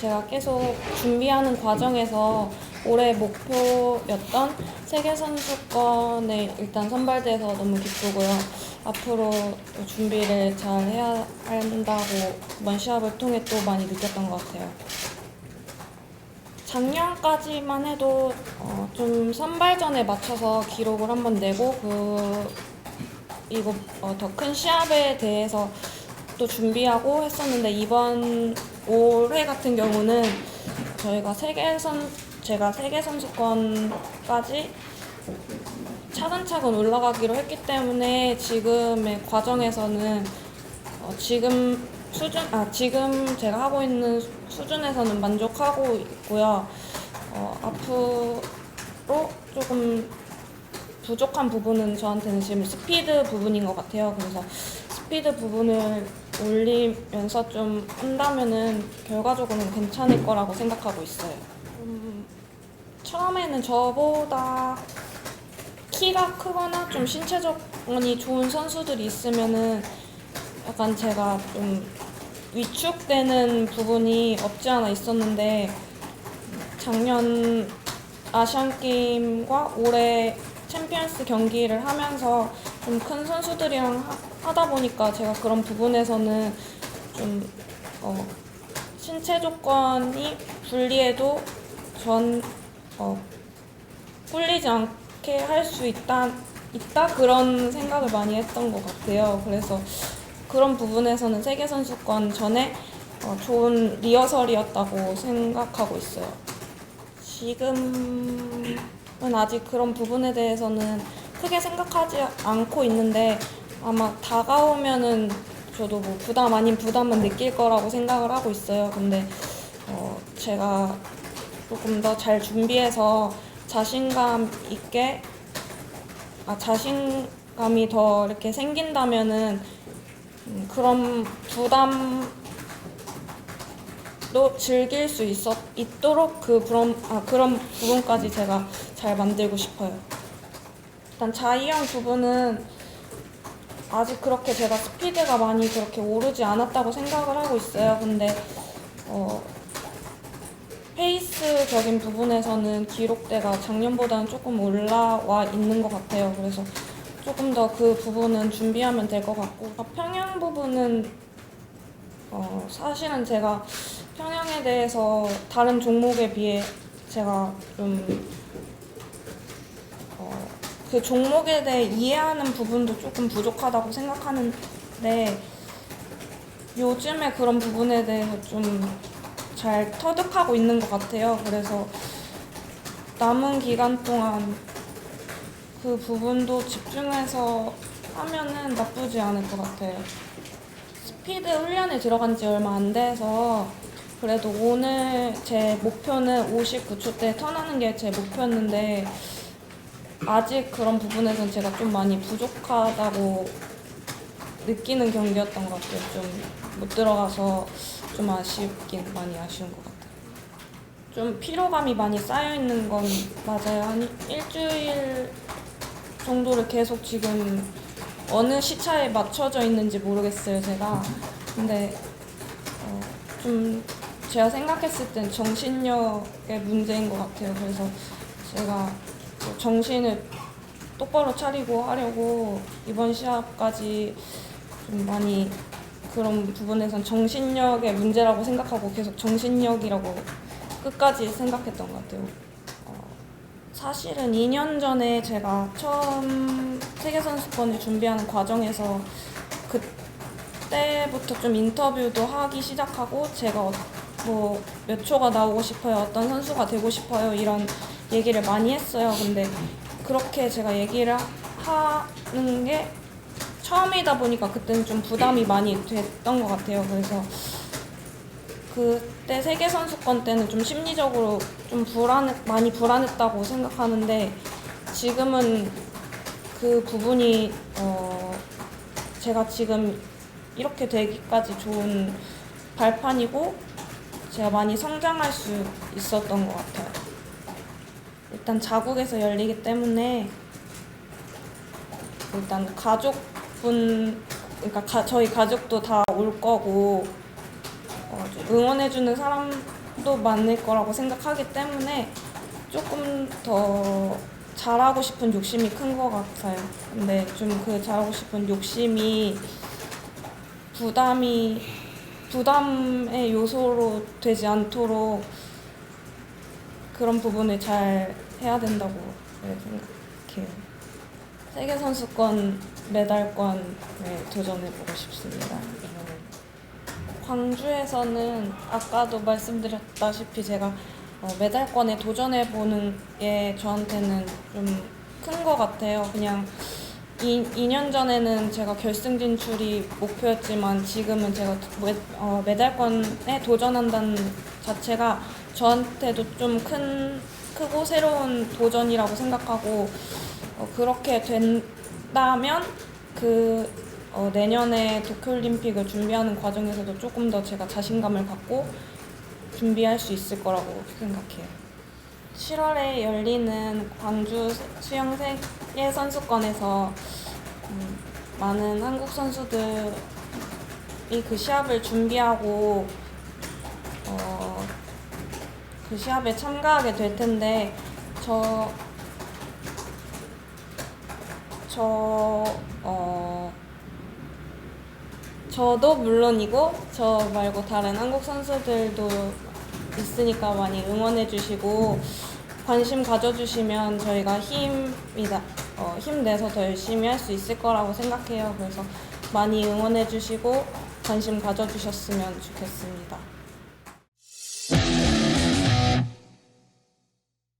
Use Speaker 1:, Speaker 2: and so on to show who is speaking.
Speaker 1: 제가 계속 준비하는 과정에서 올해 목표였던 세계 선수권에 일단 선발돼서 너무 기쁘고요. 앞으로 또 준비를 잘 해야 한다고 이번 시합을 통해 또 많이 느꼈던 것 같아요. 작년까지만 해도 어, 좀 선발전에 맞춰서 기록을 한번 내고 그 이거 어, 더 큰 시합에 대해서 또 준비하고 했었는데 이번 올해 같은 경우는 저희가 세계 선 제가 세계 선수권까지 차근차근 올라가기로 했기 때문에 지금의 과정에서는 어, 지금 수준 아 지금 제가 하고 있는 수- 수준에서는 만족하고 있고요. 어, 앞으로 조금 부족한 부분은 저한테는 지금 스피드 부분인 것 같아요. 그래서 스피드 부분을 올리면서 좀 한다면은 결과적으로는 괜찮을 거라고 생각하고 있어요. 음, 처음에는 저보다 키가 크거나 좀 신체적이 좋은 선수들이 있으면은 약간 제가 좀 위축되는 부분이 없지 않아 있었는데 작년 아시안 게임과 올해 챔피언스 경기를 하면서 좀 큰 선수들이랑 하, 다 보니까 제가 그런 부분에서는 좀 어, 신체 조건이 불리해도 전 어, 꿀리지 않게 할 수 있다 있다 그런 생각을 많이 했던 것 같아요. 그래서 그런 부분에서는 세계 선수권 전에 어, 좋은 리허설이었다고 생각하고 있어요. 지금은 아직 그런 부분에 대해서는 크게 생각하지 않고 있는데 아마 다가오면은 저도 뭐 부담 아닌 부담은 느낄 거라고 생각을 하고 있어요. 근데 어, 제가 조금 더 잘 준비해서 자신감 있게 아 자신감이 더 이렇게 생긴다면은 음, 그런 부담도 즐길 수 있었 있도록 그 그런 아 그런 부분까지 제가 잘 만들고 싶어요. 일단 자이형 부분은 아직 그렇게 제가 스피드가 많이 그렇게 오르지 않았다고 생각을 하고 있어요. 근데 어, 페이스적인 부분에서는 기록대가 작년보다는 조금 올라와 있는 것 같아요. 그래서 조금 더 그 부분은 준비하면 될 것 같고 아, 평양 부분은 어, 사실은 제가 평양에 대해서 다른 종목에 비해 제가 좀 어, 그 종목에 대해 이해하는 부분도 조금 부족하다고 생각하는데 요즘에 그런 부분에 대해서 좀 잘 터득하고 있는 것 같아요. 그래서 남은 기간 동안 그 부분도 집중해서 하면은 나쁘지 않을 것 같아요. 스피드 훈련에 들어간 지 얼마 안 돼서 그래도 오늘 제 목표는 59초 때 턴하는 게 제 목표였는데 아직 그런 부분에서는 제가 좀 많이 부족하다고 느끼는 경기였던 것 같아요. 좀 못 들어가서 좀 아쉽긴 많이 아쉬운 것 같아요. 좀 피로감이 많이 쌓여 있는 건 맞아요. 한 일주일 정도를 계속 지금 어느 시차에 맞춰져 있는지 모르겠어요, 제가. 근데 어, 좀 제가 생각했을 땐 정신력의 문제인 것 같아요. 그래서 제가 뭐 정신을 똑바로 차리고 하려고 이번 시합까지 좀 많이 그런 부분에선 정신력의 문제라고 생각하고 계속 정신력이라고 끝까지 생각했던 것 같아요. 어, 사실은 2년 전에 제가 처음 세계선수권을 준비하는 과정에서 그때부터 좀 인터뷰도 하기 시작하고 제가 뭐 몇 초가 나오고 싶어요, 어떤 선수가 되고 싶어요 이런 얘기를 많이 했어요. 근데 그렇게 제가 얘기를 하는 게 처음이다 보니까 그때는 좀 부담이 많이 됐던 것 같아요. 그래서 그때 세계 선수권 때는 좀 심리적으로 좀 불안 많이 불안했다고 생각하는데 지금은 그 부분이 어 제가 지금 이렇게 되기까지 좋은 발판이고 제가 많이 성장할 수 있었던 것 같아요. 일단 자국에서 열리기 때문에 일단 가족분 그러니까 가- 저희 가족도 다 올 거고 어, 좀 응원해주는 실력도 많을 거라고 생각하기 때문에 조금 더 잘하고 싶은 욕심이 큰 것 같아요. 근데 좀 그 잘하고 싶은 욕심이 부담이 부담의 요소로 되지 않도록 그런 부분을 잘 해야 된다고 네, 생각해요. 세계 선수권 메달권에 도전해 보고 싶습니다. 광주에서는 아까도 말씀드렸다시피 제가 어, 메달권에 도전해 보는 게 저한테는 좀 큰 것 같아요. 그냥 2, 2년 전에는 제가 결승 진출이 목표였지만 지금은 제가 메, 어, 메달권에 도전한다는 자체가 저한테도 좀 큰 크고 새로운 도전이라고 생각하고 어, 그렇게 된다면 그 어, 내년에 도쿄올림픽을 준비하는 과정에서도 조금 더 제가 자신감을 갖고 준비할 수 있을 거라고 생각해요. 7월에 열리는 광주 수영 세계 선수권에서 음, 많은 한국 선수들이 그 시합을 준비하고 어, 그 시합에 참가하게 될 텐데 저 저, 어, 저도 물론이고 저 말고 다른 한국 선수들도 있으니까 많이 응원해 주시고 관심 가져주시면 저희가 힘이 나, 어, 힘내서 더 열심히 할 수 있을 거라고 생각해요. 그래서 많이 응원해 주시고 관심 가져주셨으면 좋겠습니다.